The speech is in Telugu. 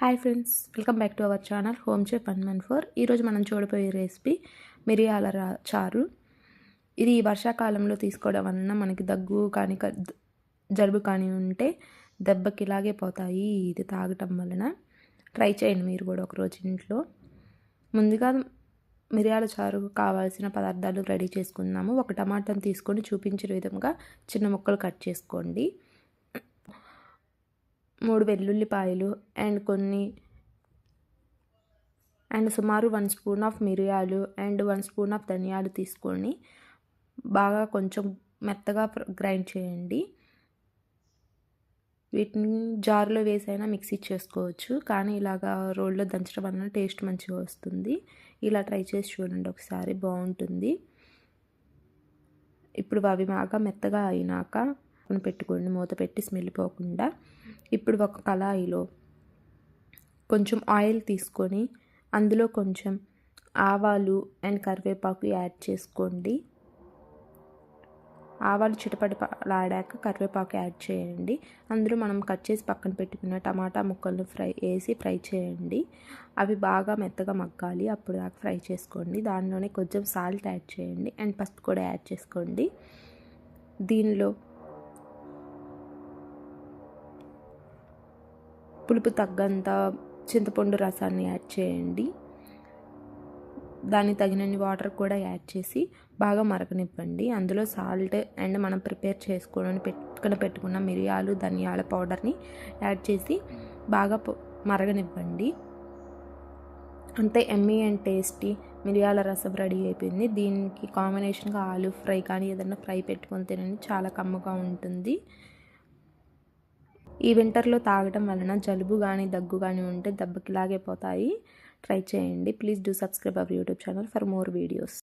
Hi friends welcome back to our channel home chef one one four. ఈరోజు మనం చూడబోయే రెసిపీ మిరియాల రా చారు. ఇది వర్షాకాలంలో తీసుకోవడం వలన మనకి దగ్గు కానీ క- జలుబు కానీ ఉంటే దెబ్బకి ఇలాగే పోతాయి ఇది తాగటం వలన. ట్రై చేయండి మీరు కూడా ఒకరోజు ఇంట్లో. ముందుగా మిరియాల చారు కావాల్సిన పదార్థాలు రెడీ చేసుకుందాము. ఒక టమాటాను తీసుకొని చూపించిన విధంగా చిన్న ముక్కలు కట్ చేసుకోండి. మూడు వెల్లుల్లిపాయలు అండ్ కొన్ని అండ్ సుమారు వన్ స్పూన్ ఆఫ్ మిరియాలు అండ్ వన్ స్పూన్ ఆఫ్ ధనియాలు తీసుకొని బాగా కొంచెం మెత్తగా గ్రైండ్ చేయండి. వీటిని జార్లో వేసైనా మిక్సీ చేసుకోవచ్చు కానీ ఇలాగా రోల్లో దంచడం వలన టేస్ట్ మంచిగా వస్తుంది. ఇలా ట్రై చేసి చూడండి ఒకసారి బాగుంటుంది. ఇప్పుడు అవి బాగా మెత్తగా అయినాక పెట్టుకోండి మూత పెట్టి స్మెల్ పోకుండా. ఇప్పుడు ఒక కళాయిలో కొంచెం ఆయిల్ తీసుకొని అందులో కొంచెం ఆవాలు అండ్ కరివేపాకు యాడ్ చేసుకోండి. ఆవాలు చిటపటలాడాక కరివేపాకు యాడ్ చేయండి. అందులో మనం కట్ చేసి పక్కన పెట్టుకున్న టమాటా ముక్కలను ఫ్రై వేసి ఫ్రై చేయండి. అవి బాగా మెత్తగా మగ్గాలి. అప్పుడు దాకా ఫ్రై చేసుకోండి. దానిలోనే కొంచెం సాల్ట్ యాడ్ చేయండి. అండ్ పసుపు కూడా యాడ్ చేసుకోండి. దీనిలో పులుపు తగ్గంత చింతపండు రసాన్ని యాడ్ చేయండి. దానికి తగినన్ని వాటర్ కూడా యాడ్ చేసి బాగా మరగనివ్వండి. అందులో సాల్ట్ అండ్ మనం ప్రిపేర్ చేసుకొని పెట్టుకుని పెట్టుకున్న మిరియాలు ధనియాల పౌడర్ని యాడ్ చేసి బాగా మరగనివ్వండి. అంతే ఎమ్మీ అండ్ టేస్టీ మిరియాల రసం రెడీ అయిపోయింది. దీనికి కాంబినేషన్గా ఆలు ఫ్రై కానీ ఏదైనా ఫ్రై పెట్టుకొని తినండి. చాలా కమ్మగా ఉంటుంది. ఈ వింటర్లో తాగడం వలన జలుబు కానీ దగ్గు కానీ ఉంటే దెబ్బకి లాగే పోతాయి. ట్రై చేయండి. Please do subscribe our YouTube channel for more videos.